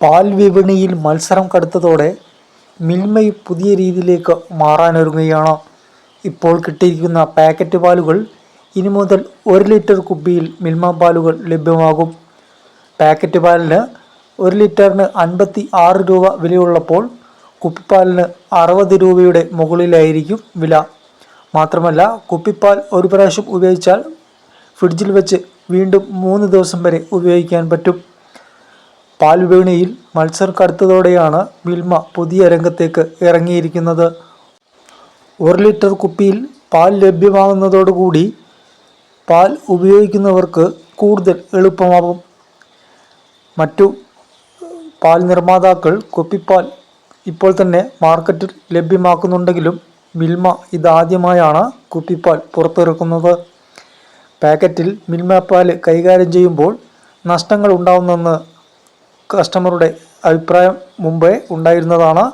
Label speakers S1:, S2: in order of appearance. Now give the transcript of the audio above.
S1: പാൽ വിപണിയിൽ മത്സരം കടുത്തതോടെ മിൽമ പുതിയ രീതിയിലേക്ക് മാറാനൊരുങ്ങുകയാണ്. ഇപ്പോൾ കിട്ടിയിരിക്കുന്ന പാക്കറ്റ് പാലുകൾ ഇനി മുതൽ ഒരു ലിറ്റർ കുപ്പിയിൽ മിൽമ പാലുകൾ ലഭ്യമാകും. പാക്കറ്റ് പാലിന് ഒരു ലിറ്ററിന് അൻപത്തി ആറ് രൂപ വിലയുള്ളപ്പോൾ കുപ്പിപ്പാലിന് അറുപത് രൂപയുടെ മുകളിലായിരിക്കും വില. മാത്രമല്ല കുപ്പിപ്പാൽ ഒരു പ്രാവശ്യം ഉപയോഗിച്ചാൽ ഫ്രിഡ്ജിൽ വെച്ച് വീണ്ടും മൂന്ന് ദിവസം വരെ ഉപയോഗിക്കാൻ പറ്റും. പാൽ വിപണിയിൽ മത്സരം കടുത്തതോടെയാണ് മിൽമ പുതിയ രംഗത്തേക്ക് ഇറങ്ങിയിരിക്കുന്നത്. ഒരു ലിറ്റർ കുപ്പിയിൽ പാൽ ലഭ്യമാകുന്നതോടുകൂടി പാൽ ഉപയോഗിക്കുന്നവർക്ക് കൂടുതൽ എളുപ്പമാകും മറ്റു പാൽ നിർമ്മാതാക്കൾ കുപ്പിപ്പാൽ ഇപ്പോൾ തന്നെ മാർക്കറ്റിൽ ലഭ്യമാക്കുന്നുണ്ടെങ്കിലും മിൽമ ഇതാദ്യമായാണ് കുപ്പിപ്പാൽ പുറത്തിറക്കുന്നത്. പാക്കറ്റിൽ മിൽമ പാൽ കൈകാര്യം ചെയ്യുമ്പോൾ നഷ്ടങ്ങൾ ഉണ്ടാവുന്നെന്ന് കസ്റ്റമറുടെ അഭിപ്രായം മുമ്പേ ഉണ്ടായിരുന്നതാണ്.